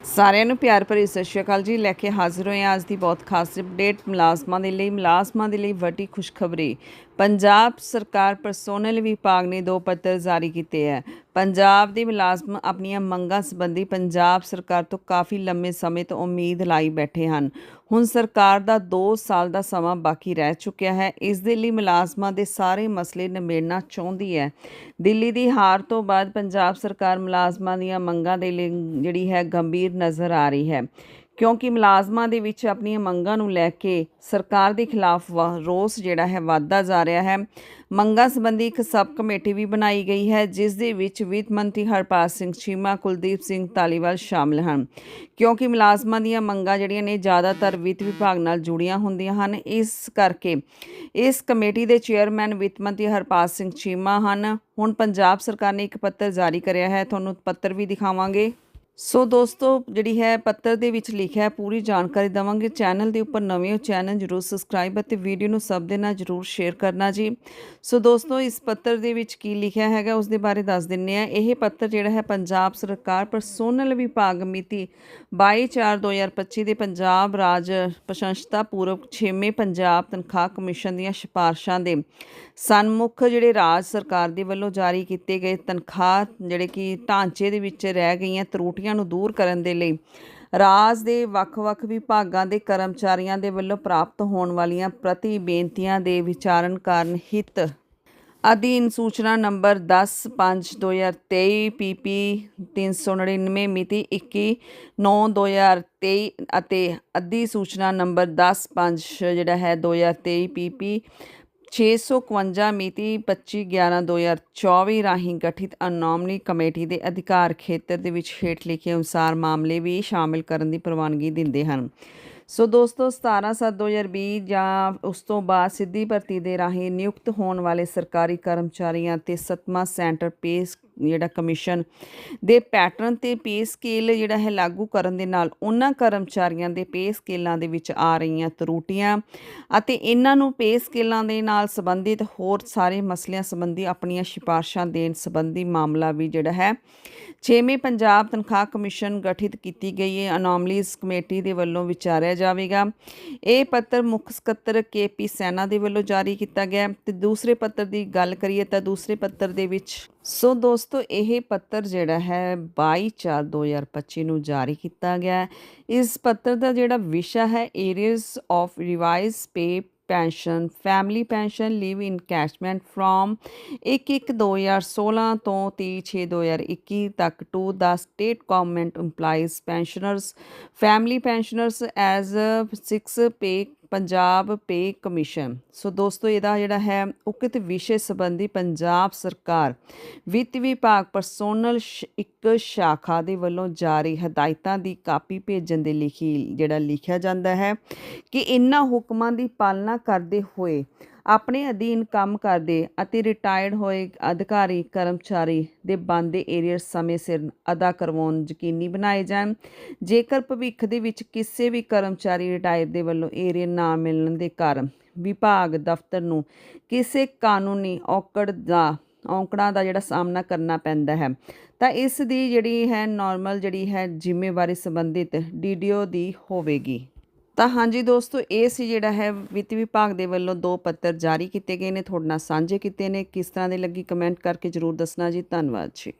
ਸਾਰਿਆਂ ਨੂੰ ਪਿਆਰ ਭਰੀ ਸਤਿ ਸ਼੍ਰੀ ਅਕਾਲ ਜੀ। ਲੈ ਕੇ ਹਾਜ਼ਰ ਹੋਏ ਹਾਂ ਅੱਜ ਦੀ ਬਹੁਤ ਖਾਸ ਅਪਡੇਟ ਮੁਲਾਜ਼ਮਾਂ ਦੇ ਲਈ, ਮੁਲਾਜ਼ਮਾਂ ਦੇ ਲਈ ਵੱਡੀ ਖੁਸ਼ਖਬਰੀ। ਪੰਜਾਬ ਸਰਕਾਰ ਪਰਸੋਨਲ ਵਿਭਾਗ ਨੇ ਦੋ ਪੱਤਰ ਜਾਰੀ ਕੀਤੇ ਹੈ। ਪੰਜਾਬ ਦੇ ਮੁਲਾਜ਼ਮ ਆਪਣੀਆਂ ਮੰਗਾਂ ਸੰਬੰਧੀ ਪੰਜਾਬ ਸਰਕਾਰ ਤੋਂ ਕਾਫੀ ਲੰਮੇ ਸਮੇਂ ਤੋਂ ਉਮੀਦ ਲਾਈ ਬੈਠੇ ਹਨ। ਹੁਣ ਸਰਕਾਰ ਦਾ 2 ਸਾਲ ਦਾ ਸਮਾਂ ਬਾਕੀ ਰਹਿ ਚੁੱਕਿਆ ਹੈ। ਇਸ ਦੇ ਲਈ ਮੁਲਾਜ਼ਮਾਂ ਦੇ ਸਾਰੇ ਮਸਲੇ ਨਿਬੇੜਨਾ ਚਾਹੁੰਦੀ ਹੈ। ਦਿੱਲੀ ਦੀ ਹਾਰ ਤੋਂ ਬਾਅਦ ਪੰਜਾਬ ਸਰਕਾਰ ਮੁਲਾਜ਼ਮਾਂ ਦੀਆਂ ਮੰਗਾਂ ਦੇ ਲਈ ਜਿਹੜੀ ਹੈ ਗੰਭੀਰ ਨਜ਼ਰ ਆ ਰਹੀ ਹੈ। ਕਿਉਂਕਿ ਮੁਲਾਜ਼ਮਾਂ ਦੇ ਵਿੱਚ ਆਪਣੀਆਂ ਮੰਗਾਂ ਨੂੰ ਲੈ ਕੇ ਸਰਕਾਰ ਦੇ ਖਿਲਾਫ ਵਾ- ਰੋਸ ਜਿਹੜਾ ਹੈ ਵੱਧਦਾ ਜਾ ਰਿਹਾ ਹੈ। ਮੰਗਾਂ ਸੰਬੰਧੀ ਇੱਕ ਸਬ ਕਮੇਟੀ ਵੀ ਬਣਾਈ ਗਈ ਹੈ, ਜਿਸ ਦੇ ਵਿੱਚ ਵਿੱਤ ਮੰਤਰੀ ਹਰਪਾਲ ਸਿੰਘ ਚੀਮਾ, ਕੁਲਦੀਪ ਸਿੰਘ ਧਾਲੀਵਾਲ ਸ਼ਾਮਲ ਹਨ। ਕਿਉਂਕਿ ਮੁਲਾਜ਼ਮਾਂ ਦੀਆਂ ਮੰਗਾਂ ਜਿਹੜੀਆਂ ਨੇ ਜ਼ਿਆਦਾਤਰ ਵਿੱਤ ਵਿਭਾਗ ਨਾਲ ਜੁੜੀਆਂ ਹੁੰਦੀਆਂ ਹਨ। ਇਸ ਕਰਕੇ ਇਸ ਕਮੇਟੀ ਦੇ ਚੇਅਰਮੈਨ ਵਿੱਤ ਮੰਤਰੀ ਹਰਪਾਲ ਸਿੰਘ ਚੀਮਾ ਹਨ। ਹੁਣ ਪੰਜਾਬ ਸਰਕਾਰ ਨੇ ਇੱਕ ਪੱਤਰ ਜਾਰੀ ਕਰਿਆ ਹੈ। ਤੁਹਾਨੂੰ ਪੱਤਰ ਵੀ ਦਿਖਾਵਾਂਗੇ। ਸੋ ਦੋਸਤੋ, ਜਿਹੜੀ ਹੈ ਪੱਤਰ ਦੇ ਵਿੱਚ ਲਿਖਿਆ ਹੈ, ਪੂਰੀ ਜਾਣਕਾਰੀ ਦਵਾਂਗੇ। ਚੈਨਲ ਦੇ ਉੱਪਰ ਨਵੇਂ ਹੋ ਚੈਨਲ ਜਰੂਰ ਸਬਸਕ੍ਰਾਈਬ ਅਤੇ ਵੀਡੀਓ ਨੂੰ ਸਭ ਦੇ ਨਾਲ ਜਰੂਰ ਸ਼ੇਅਰ ਕਰਨਾ ਜੀ। ਸੋ ਦੋਸਤੋ, ਇਸ ਪੱਤਰ ਦੇ ਵਿੱਚ ਕੀ ਲਿਖਿਆ ਹੈਗਾ, ਉਸ ਦੇ ਬਾਰੇ ਦੱਸ ਦਿੰਨੇ ਆ ਇਹ ਪੱਤਰ ਜਿਹੜਾ ਹੈ ਪੰਜਾਬ ਸਰਕਾਰ ਪਰਸੋਨਲ ਵਿਭਾਗ ਮਿਤੀ 22/4/2025 ਦੇ ਪੰਜਾਬ ਰਾਜ ਪ੍ਰਸ਼ੰਸਤਾ ਪੂਰਵਕ 6ਵੇਂ ਪੰਜਾਬ ਤਨਖਾਹ ਕਮਿਸ਼ਨ ਦੀਆਂ ਸਿਫਾਰਸ਼ਾਂ ਦੇ ਸਨਮੁਖ ਜਿਹੜੇ ਰਾਜ ਸਰਕਾਰ ਦੇ ਵੱਲੋਂ ਜਾਰੀ ਕੀਤੇ ਗਏ ਤਨਖਾਹ ਜਿਹੜੇ ਕਿ ਢਾਂਚੇ ਦੇ ਵਿੱਚ ਰਹਿ ਗਈਆਂ, ਤਰੁੱਟੀਆਂ ਨੂੰ ਦੂਰ ਕਰਨ ਦੇ ਲਈ ਰਾਜ ਦੇ ਵੱਖ-ਵੱਖ ਵਿਭਾਗਾਂ ਦੇ ਕਰਮਚਾਰੀਆਂ ਦੇ ਵੱਲੋਂ ਪ੍ਰਾਪਤ ਹੋਣ ਵਾਲੀਆਂ ਪ੍ਰਤੀ ਬੇਨਤੀਆਂ ਦੇ ਵਿਚਾਰਨ ਕਾਰਨ ਹਿੱਤ ਅਧੀਨ ਸੂਚਨਾ ਨੰਬਰ 10/5/2023 ਪੀਪੀ 399 ਮਿਤੀ 21/9/2023 ਅਤੇ ਅੱਧੀ ਸੂਚਨਾ ਨੰਬਰ 10/5 ਜਿਹੜਾ ਹੈ 2023 ਪੀਪੀ 651 ਮਿਤੀ 25/11/2024 ਰਾਹੀਂ ਗਠਿਤ ਅਨੋਮਲੀ ਕਮੇਟੀ ਦੇ ਅਧਿਕਾਰ ਖੇਤਰ ਦੇ ਵਿੱਚ ਹੇਠ ਲਿਖੇ ਅਨੁਸਾਰ ਮਾਮਲੇ ਵੀ ਸ਼ਾਮਿਲ ਕਰਨ ਦੀ ਪ੍ਰਵਾਨਗੀ ਦਿੰਦੇ ਹਨ। ਸੋ ਦੋਸਤੋ 17/7/2020 ਜਾਂ ਉਸ ਤੋਂ ਬਾਅਦ ਸਿੱਧੀ ਭਰਤੀ ਦੇ ਰਾਹੀਂ ਨਿਯੁਕਤ ਹੋਣ ਵਾਲੇ ਸਰਕਾਰੀ ਕਰਮਚਾਰੀਆਂ ਤੇ ਸਤਮਾ ਸੈਂਟਰ ਪੇਸ ਜਿਹੜਾ ਕਮਿਸ਼ਨ ਦੇ ਪੈਟਰਨ ਤੇ ਪੇ ਸਕੇਲ ਜਿਹੜਾ ਹੈ ਲਾਗੂ ਕਰਨ ਦੇ ਨਾਲ ਉਹਨਾਂ ਕਰਮਚਾਰੀਆਂ ਦੇ ਪੇ ਸਕੇਲਾਂ ਦੇ ਵਿੱਚ ਆ ਰਹੀਆਂ ਤਰੁੱਟੀਆਂ ਅਤੇ ਇਹਨਾਂ ਨੂੰ ਪੇ ਸਕੇਲਾਂ ਦੇ ਨਾਲ ਸੰਬੰਧਿਤ ਹੋਰ ਸਾਰੇ ਮਸਲਿਆਂ ਸੰਬੰਧੀ ਆਪਣੀਆਂ ਸਿਫਾਰਸ਼ਾਂ ਦੇਣ ਸੰਬੰਧੀ ਮਾਮਲਾ ਵੀ ਜਿਹੜਾ ਹੈ ਛੇਵੇਂ ਪੰਜਾਬ ਤਨਖਾਹ ਕਮਿਸ਼ਨ ਗਠਿਤ ਕੀਤੀ ਗਈ ਹੈ। ਅਨੋਮਲੀਜ਼ ਕਮੇਟੀ ਦੇ ਵੱਲੋਂ ਵਿਚਾਰਿਆ ਜਾਵੇਗਾ। ਇਹ ਪੱਤਰ ਮੁੱਖ ਸਕੱਤਰ ਕੇਪੀ ਸੈਨਾ ਦੇ ਵੱਲੋਂ ਜਾਰੀ ਕੀਤਾ ਗਿਆ ਹੈ। ਤੇ ਦੂਸਰੇ ਪੱਤਰ ਦੀ ਗੱਲ ਕਰੀਏ ਤਾਂ ਦੂਸਰੇ ਪੱਤਰ ਦੇ ਵਿੱਚ ਸੋ ਦੋਸਤੋ, ਇਹ ਪੱਤਰ ਜਿਹੜਾ ਹੈ 22/4/2025 ਨੂੰ ਜਾਰੀ ਕੀਤਾ ਗਿਆ ਇਸ ਪੱਤਰ ਦਾ ਜਿਹੜਾ ਵਿਸ਼ਾ ਹੈ arrears of revised pay pension family pension leave in encashment from 1/1/2016 ਤੋਂ 30/6/2021 ਤੱਕ to the state government EMPLOYEES pensioners family pensioners as 6 pay Punjab pay commission. So ਦੋਸਤੋ, ਇਹਦਾ ਜਿਹੜਾ ਹੈ, ਉਕਤ ਵਿਸ਼ੇ ਸੰਬੰਧੀ ਪੰਜਾਬ ਸਰਕਾਰ ਵਿੱਤ ਵਿਭਾਗ ਪਰਸੋਨਲ ਇੱਕ ਸ਼ਾਖਾ ਦੇ ਵੱਲੋਂ ਜਾਰੀ ਹਦਾਇਤਾਂ ਦੀ ਕਾਪੀ ਭੇਜਣ ਦੇ ਲਿਖੀ, ਜਿਹੜਾ ਲਿਖਿਆ ਜਾਂਦਾ ਹੈ ਕਿ ਇਨ੍ਹਾਂ ਹੁਕਮਾਂ ਦੀ ਪਾਲਣਾ ਕਰਦੇ ਹੋਏ ਆਪਣੇ ਅਧੀਨ ਕੰਮ ਕਰਦੇ ਅਤੇ ਰਿਟਾਇਰਡ ਹੋਏ ਅਧਿਕਾਰੀ, ਕਰਮਚਾਰੀ ਦੇ ਬਣਦੇ ਏਰੀਅਰ ਸਮੇਂ ਸਿਰ ਅਦਾ ਕਰਵਾਉਣ ਯਕੀਨੀ ਬਣਾਏ ਜਾਣ। ਜੇਕਰ ਭਵਿੱਖ ਦੇ ਵਿੱਚ ਕਿਸੇ ਵੀ ਕਰਮਚਾਰੀ ਰਿਟਾਇਰ ਦੇ ਵੱਲੋਂ ਏਰੀਅਰ ਨਾ ਮਿਲਣ ਦੇ ਕਾਰਨ ਵਿਭਾਗ ਦਫ਼ਤਰ ਨੂੰ ਕਿਸੇ ਕਾਨੂੰਨੀ ਔਕੜ ਦਾ, ਔਕੜਾਂ ਦਾ ਜਿਹੜਾ ਸਾਹਮਣਾ ਕਰਨਾ ਪੈਂਦਾ ਹੈ, ਤਾਂ ਇਸ ਦੀ ਜਿਹੜੀ ਹੈ ਨਾਰਮਲ ਜਿਹੜੀ ਹੈ ਜ਼ਿੰਮੇਵਾਰੀ ਸੰਬੰਧਿਤ ਡੀਡੀਓ ਦੀ ਹੋਵੇਗੀ। ਤਾਂ ਹਾਂਜੀ ਦੋਸਤੋ, ਇਹ ਸੀ ਜਿਹੜਾ ਹੈ ਵਿੱਤ ਵਿਭਾਗ ਦੇ ਵੱਲੋਂ ਦੋ ਪੱਤਰ ਜਾਰੀ ਕੀਤੇ ਗਏ ਨੇ, ਤੁਹਾਡੇ ਨਾਲ ਸਾਂਝੇ ਕੀਤੇ ਨੇ। ਕਿਸ ਤਰ੍ਹਾਂ ਦੇ ਲੱਗੀ ਕਮੈਂਟ ਕਰਕੇ ਜਰੂਰ ਦੱਸਣਾ ਜੀ। ਧੰਨਵਾਦ ਜੀ।